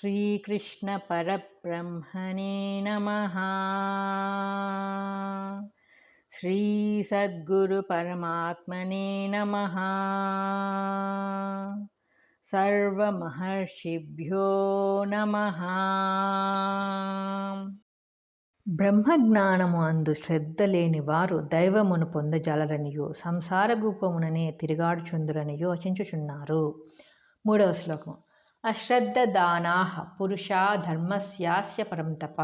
श्रीकृष्णपरब्रह्मणे नमः श्रीसद्गुरुपरमात्मने नमः सर्वमहर्षिभ्यो नमः బ్రహ్మజ్ఞానము అందు శ్రద్ధ లేని వారు దైవమును పొందజాలరనియో సంసార రూపముననే తిరిగాడుచుందురనియో వచించుచున్నారు మూడవ శ్లోకం అశ్రద్ధదానాః పురుషా ధర్మస్యాస్య పరంతప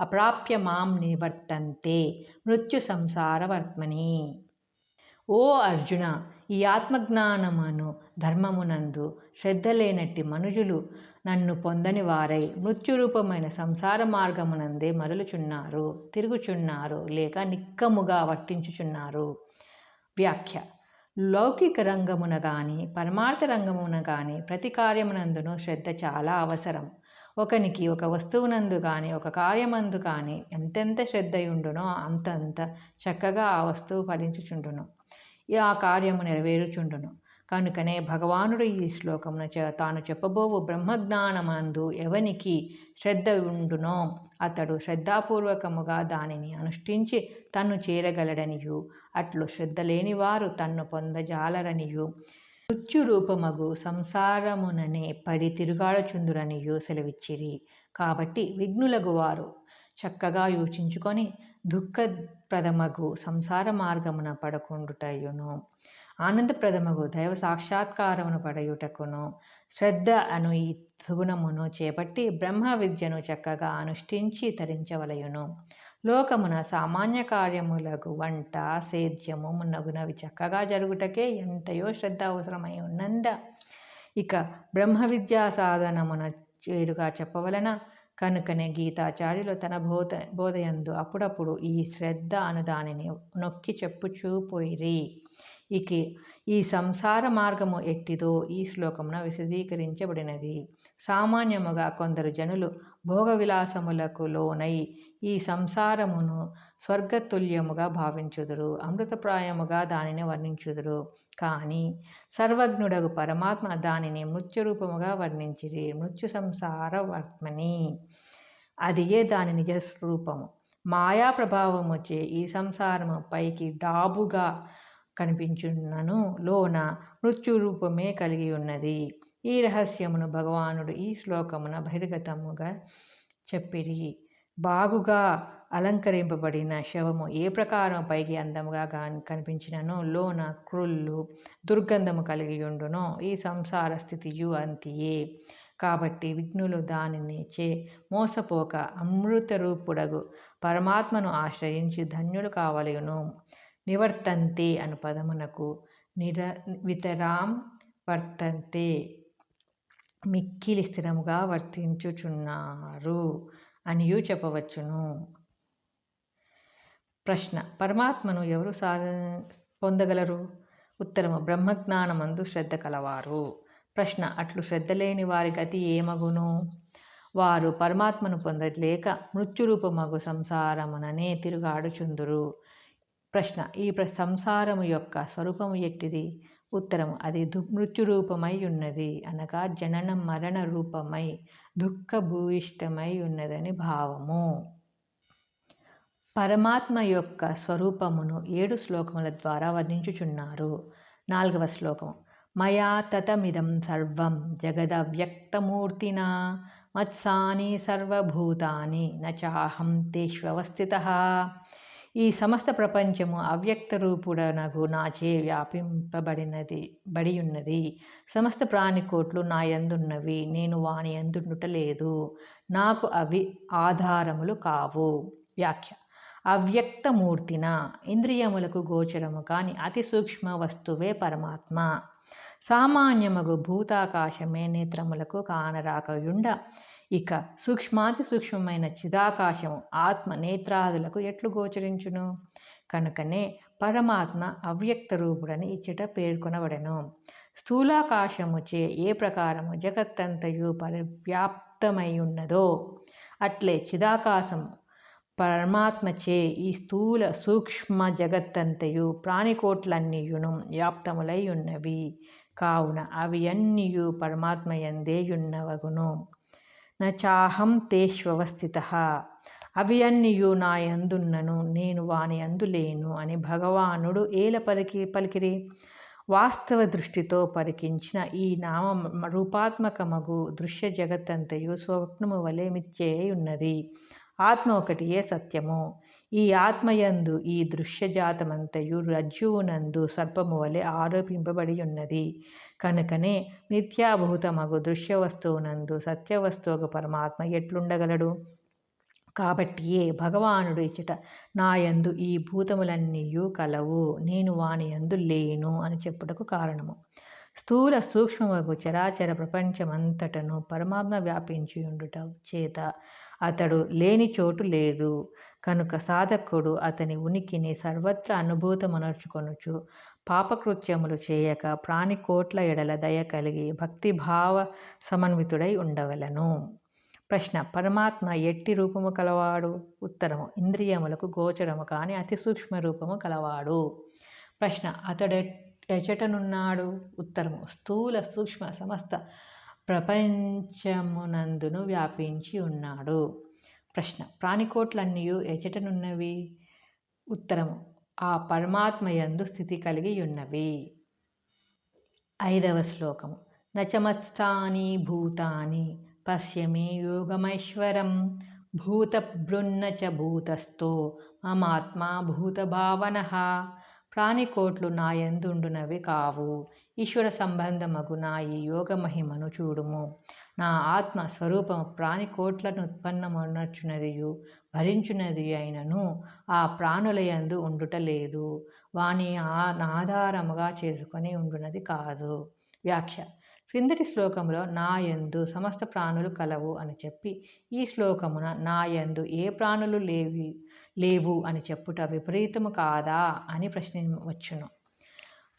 అప్రాప్య మాం నివర్తంతే మృత్యు సంసార వర్త్మని ఓ అర్జున ఈ ఆత్మజ్ఞానమును ధర్మమునందు శ్రద్ధ లేనట్టి మనుజులు నన్ను పొందని వారై మృత్యురూపమైన సంసార మార్గమునందే మరలుచున్నారు తిరుగుచున్నారు లేక నిక్కముగా వర్తించుచున్నారు. వ్యాఖ్య లౌకిక రంగమున కానీ పరమార్థ రంగమున కానీ ప్రతి కార్యమునందును శ్రద్ధ చాలా అవసరం. ఒకనికి ఒక వస్తువునందు కానీ ఒక కార్యమందు కానీ ఎంతెంత శ్రద్ధ ఉండునో అంతంత చక్కగా ఆ వస్తువు ఫలించుచుండును. ఆ కార్యము నెరవేరుచుండును. కనుకనే భగవానుడు ఈ శ్లోకమున తాను చెప్పబోవు బ్రహ్మజ్ఞానమందు ఎవనికి శ్రద్ధ ఉండునో అతడు శ్రద్ధాపూర్వకముగా దానిని అనుష్ఠించి తన్ను చేరగలడనియు. అట్లు శ్రద్ధ లేనివారు తన్ను పొందజాలరనియు. మృత్యురూపమగు సంసారముననే పడి తిరుగాడుచుందురనియు సెలవిచ్చిరి. కాబట్టి విఘ్నులగు వారు చక్కగా యోచించుకొని దుఃఖప్రదమగు సంసార మార్గమున పడకుండుటయును. ఆనందప్రదమగు దైవ సాక్షాత్కారమును పడయుటకును శ్రద్ధ అను ఈ సుగుణమును చేపట్టి బ్రహ్మ విద్యను చక్కగా అనుష్ఠించి తరించవలయును. లోకమున సామాన్య కార్యములకు వంట సేద్యము మున్నగునవి చక్కగా జరుగుటకే ఎంతయో శ్రద్ధ అవసరమై ఉన్నంద. ఇక బ్రహ్మ విద్యా సాధనమున చేరుగా చెప్పవలన కనుకనే గీతాచార్యులు తన బోధ బోధయందు అప్పుడప్పుడు ఈ శ్రద్ధ అను దానిని నొక్కి చెప్పుచూపోయిరి ఇక. ఈ సంసార మార్గము ఎట్టిదో ఈ శ్లోకమున విశదీకరించబడినది. సామాన్యముగా కొందరు జనులు భోగ విలాసములకు లోనై ఈ సంసారమును స్వర్గతుల్యముగా భావించుదురు అమృతప్రాయముగా దానిని వర్ణించుదురు. కానీ సర్వజ్ఞుడగు పరమాత్మ దానిని మృత్యురూపముగా వర్ణించిరి మృత్యు సంసార వర్త్మని అది ఏ దాని నిజస్వరూపము. మాయా ప్రభావముచే ఈ సంసారము పైకి డాబుగా కనిపించున్నను. లోన మృత్యురూపమే కలిగి ఉన్నది. ఈ రహస్యమును భగవానుడు ఈ శ్లోకమున బహిర్గతముగా చెప్పిరి. బాగుగా అలంకరింపబడిన శవము ఏ ప్రకారం పైకి అందముగా కనిపించినను లోన క్రుళ్ళు దుర్గంధము కలిగి ఉండునో ఈ సంసార స్థితియు అంతియే. కాబట్టి విఘ్నులు దానిని చే మోసపోక అమృత రూపుడగు పరమాత్మను ఆశ్రయించి ధన్యులు కావలను. నివర్తంతే అను పదమునకు నిర వితరాం వర్తంతే. మిక్కిలి స్థిరముగా వర్తించుచున్నారు అనియు చెప్పవచ్చును. ప్రశ్న పరమాత్మను ఎవరు సాధ పొందగలరు? ఉత్తరము బ్రహ్మజ్ఞానమందు శ్రద్ధ కలవారు. ప్రశ్న అట్లు శ్రద్ధ లేని వారి గతి ఏమగును? వారు పరమాత్మను పొందలేక మృత్యురూపమగు సంసారముననే తిరుగాడుచుందురు. ప్రశ్న. ఈ ప్ర సంసారము యొక్క స్వరూపము ఎట్టిది? ఉత్తరము అది దు మృత్యురూపమై ఉన్నది అనగా జనన మరణ రూపమై దుఃఖభూయిష్టమై ఉన్నదని భావము. పరమాత్మ యొక్క స్వరూపమును ఏడు శ్లోకముల ద్వారా వర్ణించుచున్నారు. నాలుగవ శ్లోకం మయా తతమిదం సర్వం జగద వ్యక్తమూర్తినా మత్సాని సర్వభూతాని నచాహం తేష్వస్థిత ఈ సమస్త ప్రపంచము అవ్యక్త రూపుడనగు నాచే వ్యాపింపబడినది బడి ఉన్నది సమస్త ప్రాణికోట్లు నా యందున్నవి నేను వాని యందుండుటలేదు నాకు అవి ఆధారములు కావు. వ్యాఖ్య. అవ్యక్తమూర్తిన ఇంద్రియములకు గోచరము కాని అతి సూక్ష్మ వస్తువే పరమాత్మ. సామాన్యమగు భూతాకాశమే నేత్రములకు కానరాకయుండ ఇక సూక్ష్మాతి సూక్ష్మమైన చిదాకాశము ఆత్మ నేత్రాదులకు ఎట్లు గోచరించును? కనుకనే పరమాత్మ అవ్యక్త రూపుడని ఇచ్చట పేర్కొనబడెను. స్థూలాకాశముచే ఏ ప్రకారము జగత్తంతయు పరివ్యాప్తమై ఉన్నదో అట్లే చిదాకాశము పరమాత్మచే ఈ స్థూల సూక్ష్మ జగత్తంతయు ప్రాణికోట్లన్నీయును వ్యాప్తములై ఉన్నవి కావున అవి అన్నీయు పరమాత్మయందేయున్నవగును. నచాహం తేష్వస్థిత అవి అన్నియు నా యందున్నను నేను వాని అందులేను అని భగవానుడు ఏల పలికి పలికిరి? వాస్తవ దృష్టితో పరికించిన ఈ నామ రూపాత్మకమగు దృశ్య జగత్తంతయు స్వప్నము వలె మిథ్యే ఉన్నది ఆత్మ ఒకటియే సత్యము. ఈ ఆత్మయందు ఈ దృశ్యజాతమంతయు రజ్జువునందు సర్పము వలె ఆరోపింపబడి ఉన్నది. కనుకనే నిత్యాభూతమగు దృశ్య వస్తువునందు సత్యవస్తువుకు పరమాత్మ ఎట్లుండగలడు? కాబట్టియే భగవానుడు ఇచ్చట నాయందు ఈ భూతములన్నీయు కలవు. నేను వాని యందు లేను అని చెప్పుటకు కారణము. స్థూల సూక్ష్మమగు చరాచర ప్రపంచమంతటను పరమాత్మ వ్యాపించి ఉండుట చేత అతడు లేని చోటు లేదు. కనుక సాధకుడు అతని ఉనికిని సర్వత్రా అనుభూతమనర్చుకొనుచు పాపకృత్యములు చేయక ప్రాణికోట్ల ఎడల దయ కలిగి భక్తిభావ సమన్వితుడై ఉండవలను. ప్రశ్న పరమాత్మ ఎట్టి రూపము కలవాడు? ఉత్తరము ఇంద్రియములకు గోచరము కాని అతి సూక్ష్మ రూపము కలవాడు. ప్రశ్న అతడు ఎచటనున్నాడు? ఉత్తరము స్థూల సూక్ష్మ సమస్త ప్రపంచమునందును వ్యాపించి ఉన్నాడు. ప్రశ్న. ప్రాణికోట్లన్నీ ఎచటనున్నవి? ఉత్తరము. ఆ పరమాత్మయందు స్థితి కలిగి ఉన్నవి ఐదవ శ్లోకము. నచమత్స్థాని భూతాని పశ్యమే యోగమైశ్వరం. భూతభృన్న చ భూతస్థో మమాత్మా భూతభావన. ప్రాణికోట్లు నాయందుండునవి కావు. ఈశ్వర సంబంధమగు నా ఈ యోగ మహిమను చూడుము. నా ఆత్మ స్వరూపము ప్రాణికోట్లను ఉత్పన్నమనర్చునదియు భరించునది అయినను ఆ ప్రాణులయందు ఉండుట లేదు. వాని ఆధారముగా చేసుకొని ఉండునది కాదు. వ్యాఖ్య. క్రిందటి శ్లోకంలో నాయందు సమస్త ప్రాణులు కలవు అని చెప్పి ఈ శ్లోకమున నాయందు ఏ ప్రాణులు లేవి లేవు అని చెప్పుట విపరీతము కాదా అని ప్రశ్నించవచ్చును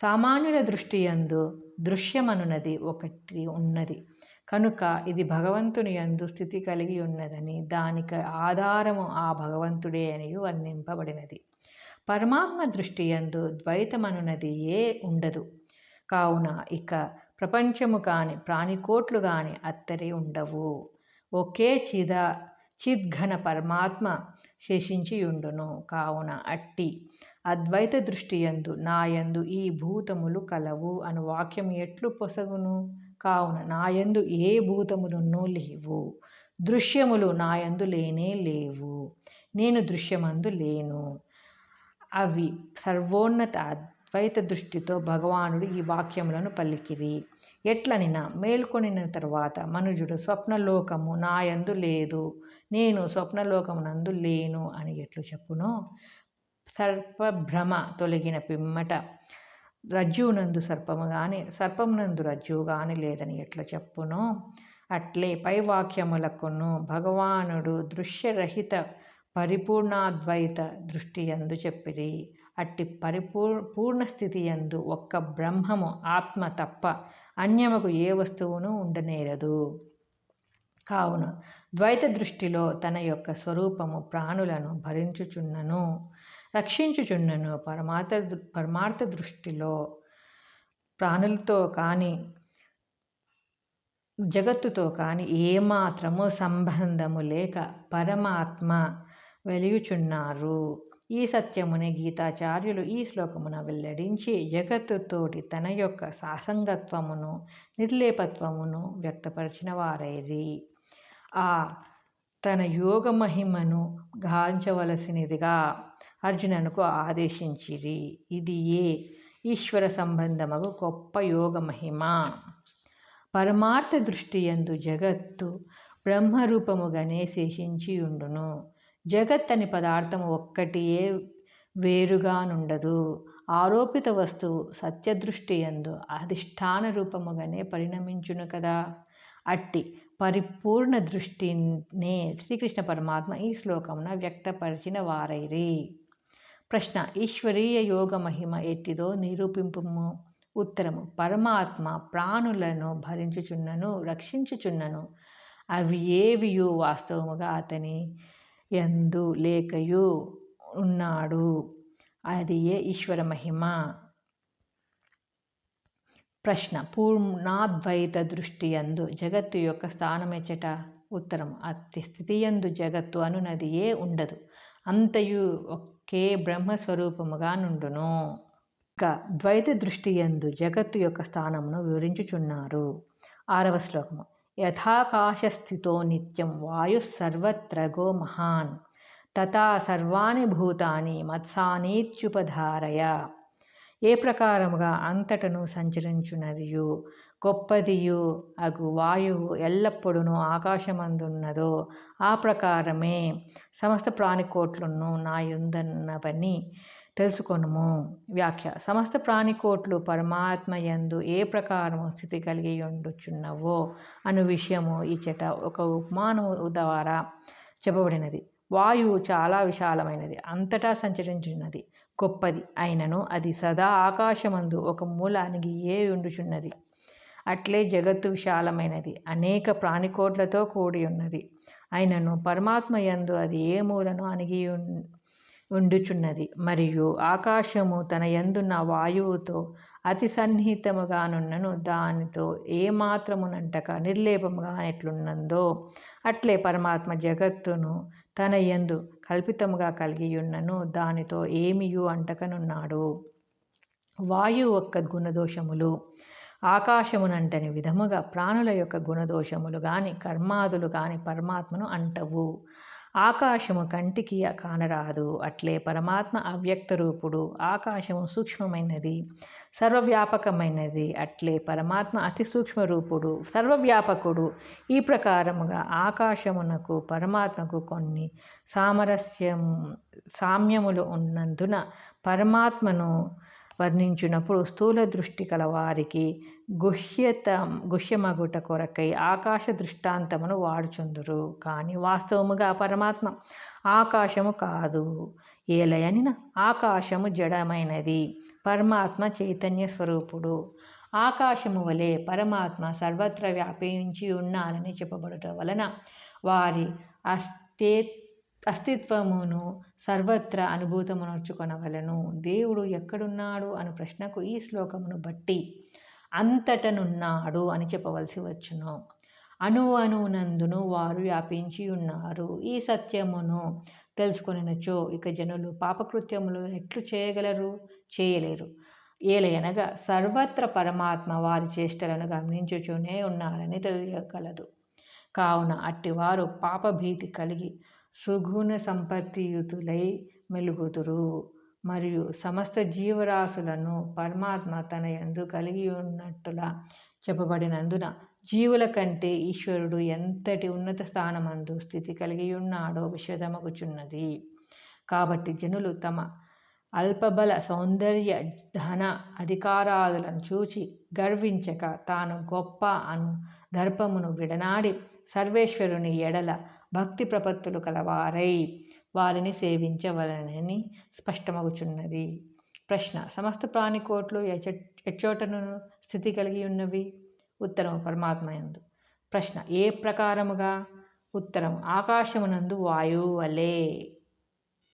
సామాన్యుల దృష్టి యందు దృశ్యమనున్నది ఒకటి ఉన్నది. కనుక ఇది భగవంతుని యందు స్థితి కలిగి ఉన్నదని దానికి ఆధారము ఆ భగవంతుడే అని వర్ణింపబడినది. పరమాత్మ దృష్టి యందు ద్వైతమనున్నది ఏ ఉండదు. కావున ఇక ప్రపంచము కాని ప్రాణికోట్లు కాని అత్తరి ఉండవు. ఒకే చిద చిద్ఘన పరమాత్మ శేషించి ఉండును కావున అట్టి అద్వైత దృష్టియందు నాయందు ఈ భూతములు కలవు. అను వాక్యం ఎట్లు పొసగును? కావున నాయందు ఏ భూతములున్నూ లేవు. దృశ్యములు నాయందు లేనే లేవు. నేను దృశ్యమందు లేను. అవి సర్వోన్నత అద్వైత దృష్టితో భగవానుడు ఈ వాక్యములను పలికిరి. ఎట్లనినా మేల్కొనిన తర్వాత మనుజుడు స్వప్నలోకము నాయందు లేదు. నేను స్వప్నలోకమునందు లేను అని ఎట్లు చెప్పునో సర్పభ్రమ తొలగిన పిమ్మట రజ్జువునందు సర్పము కానీ సర్పమునందు రజ్జువు గాని లేదని ఎట్లా చెప్పునో అట్లే పై వాక్యములకును భగవానుడు దృశ్యరహిత పరిపూర్ణాద్వైత దృష్టి ఎందు చెప్పిరి. అట్టి పరిపూర్ పూర్ణ స్థితి ఎందు ఒక్క బ్రహ్మము ఆత్మ తప్ప అన్యముకు ఏ వస్తువును ఉండనేరదు. కావున ద్వైత దృష్టిలో తన యొక్క స్వరూపము ప్రాణులను భరించుచున్నను. రక్షించుచున్నను పరమార్థ పరమార్థ దృష్టిలో ప్రాణులతో కానీ జగత్తుతో కానీ ఏమాత్రము సంబంధము లేక పరమాత్మ వెలియుచున్నారు. ఈ సత్యముని గీతాచార్యులు ఈ శ్లోకమున వెల్లడించి జగత్తుతోటి తన యొక్క సాసంగత్వమును నిర్లేపత్వమును వ్యక్తపరిచిన వారైరి. ఆ తన యోగ మహిమను గాంచవలసినదిగా అర్జుననుకు ఆదేశించిరి. ఇది ఏ? ఈశ్వర సంబంధమగు గొప్ప యోగ మహిమ. పరమార్థ దృష్టి ఎందు జగత్తు బ్రహ్మరూపముగానే శేషించి ఉండును జగత్ అని పదార్థము ఒక్కటియే వేరుగానుండదు. ఆరోపిత వస్తువు సత్యదృష్టి ఎందు అధిష్టాన రూపముగానే పరిణమించును కదా. అట్టి పరిపూర్ణ దృష్టినే శ్రీకృష్ణ పరమాత్మ ఈ శ్లోకమున వ్యక్తపరిచిన వారైరి. ప్రశ్న ఈశ్వరీయ యోగ మహిమ ఎట్టిదో నిరూపింపుము. ఉత్తరము పరమాత్మ ప్రాణులను భరించుచున్నను రక్షించుచున్నను. అవి ఏవియు వాస్తవముగా అతని ఎందు లేకయు ఉన్నాడు. అది ఏ ఈశ్వర మహిమ? ప్రశ్న పూర్ణాద్వైత దృష్టి యందు జగత్తు యొక్క స్థానమెచ్చట? ఉత్తరం అతి స్థితి యందు జగత్తు అనునది ఏ ఉండదు. అంతయు ఒకే బ్రహ్మస్వరూపముగా నుండును. ఇక ద్వైత దృష్టి యందు జగత్తు యొక్క స్థానమును వివరించుచున్నారు. ఆరవ శ్లోకము. యథాకాశస్థితో నిత్యం వాయు సర్వత్రగో మహాన్. తథా సర్వాణి భూతాని మత్సానీత్యుపధారయ. ఏ ప్రకారముగా అంతటను సంచరించునదియు గొప్పదియు అగు వాయువు ఎల్లప్పుడూ ఆకాశమందున్నదో ఆ ప్రకారమే సమస్త ప్రాణికోట్లను నాయుందన్నవని తెలుసుకొనుము. వ్యాఖ్య. సమస్త ప్రాణికోట్లు పరమాత్మ యందు ఏ ప్రకారము స్థితి కలిగి ఉండుచున్నవో అను విషయము ఇచ్చట ఒక ఉపమానము ద్వారా చెప్పబడినది. వాయువు చాలా విశాలమైనది. అంతటా సంచరించున్నది. గొప్పది. అయినను అది సదా ఆకాశమందు ఒక మూలానికి ఏ ఉండుచున్నది అట్లే జగత్తు విశాలమైనది. అనేక ప్రాణికోట్లతో కూడి ఉన్నది అయినను పరమాత్మ యందు అది ఏ మూలను అణిగి ఉండుచున్నది. మరియు ఆకాశము తన యందున్న వాయువుతో అతి సన్నిహితముగానున్నను దానితో ఏ నిర్లేపముగా ఎట్లున్నందో అట్లే పరమాత్మ జగత్తును తన యందు కల్పితముగా కలిగి ఉన్నను దానితో ఏమియు అంటకనున్నాడు. వాయువు యొక్క గుణదోషములు. ఆకాశమునంటని విధముగా ప్రాణుల యొక్క గుణదోషములు గాని కర్మాదులు గాని పరమాత్మను అంటవు. ఆకాశము కంటికి కానరాదు. అట్లే పరమాత్మ అవ్యక్త రూపుడు. ఆకాశము సూక్ష్మమైనది సర్వవ్యాపకమైనది. అట్లే పరమాత్మ అతి సూక్ష్మ రూపుడు సర్వవ్యాపకుడు. ఈ ప్రకారముగా ఆకాశమునకు పరమాత్మకు కొన్ని సామరస్యం సామ్యములు ఉన్నందున పరమాత్మను వర్ణించినప్పుడు స్థూల దృష్టి కలవారికి గుహ్యత గుహ్యమగుట కొరకై ఆకాశ దృష్టాంతమును వాడుచుందురు. కానీ వాస్తవముగా పరమాత్మ ఆకాశము కాదు. ఏలయనిన ఆకాశము జడమైనది. పరమాత్మ చైతన్య స్వరూపుడు. ఆకాశము వలె పరమాత్మ సర్వత్ర వ్యాపించి ఉన్నారని చెప్పబడుట వలన వారి అస్తే అస్తిత్వమును సర్వత్రా అనుభూతమునర్చుకొనవలను దేవుడు ఎక్కడున్నాడు అను ప్రశ్నకు ఈ శ్లోకమును బట్టి అంతటనున్నాడు అని చెప్పవలసి వచ్చును. అణు అణువునందును వారు వ్యాపించి ఉన్నారు. ఈ సత్యమును తెలుసుకొనినచో ఇక జనులు పాపకృత్యములు ఎట్లు చేయగలరు? చేయలేరు. ఏలయనగా సర్వత్ర పరమాత్మ వారి చేష్టలను గమనించుచూనే ఉన్నారని తెలియగలదు. కావున అట్టివారు పాపభీతి కలిగి సుగుణ సంపత్తియుతులై మెలుగుదురు. మరియు సమస్త జీవరాశులను పరమాత్మ తన యందు కలిగి ఉన్నట్టులా చెప్పబడినందున జీవుల కంటే ఈశ్వరుడు ఎంతటి ఉన్నత స్థానమందు స్థితి కలిగి ఉన్నాడో విషదమగుచున్నది కాబట్టి జనులు తమ అల్పబల సౌందర్య ధన అధికారాదులను చూచి గర్వించక తాను గొప్ప అను దర్పమును విడనాడి సర్వేశ్వరుని ఎడల భక్తి ప్రపత్తులు కలవారై వారిని సేవించవలనని స్పష్టమగుచున్నది. ప్రశ్న సమస్త ప్రాణికోట్లు ఎచ్చోటను స్థితి కలిగి ఉన్నవి? ఉత్తరం పరమాత్మయందు ప్రశ్న ఏ ప్రకారముగా? ఉత్తరం ఆకాశమునందు వాయువు వలే.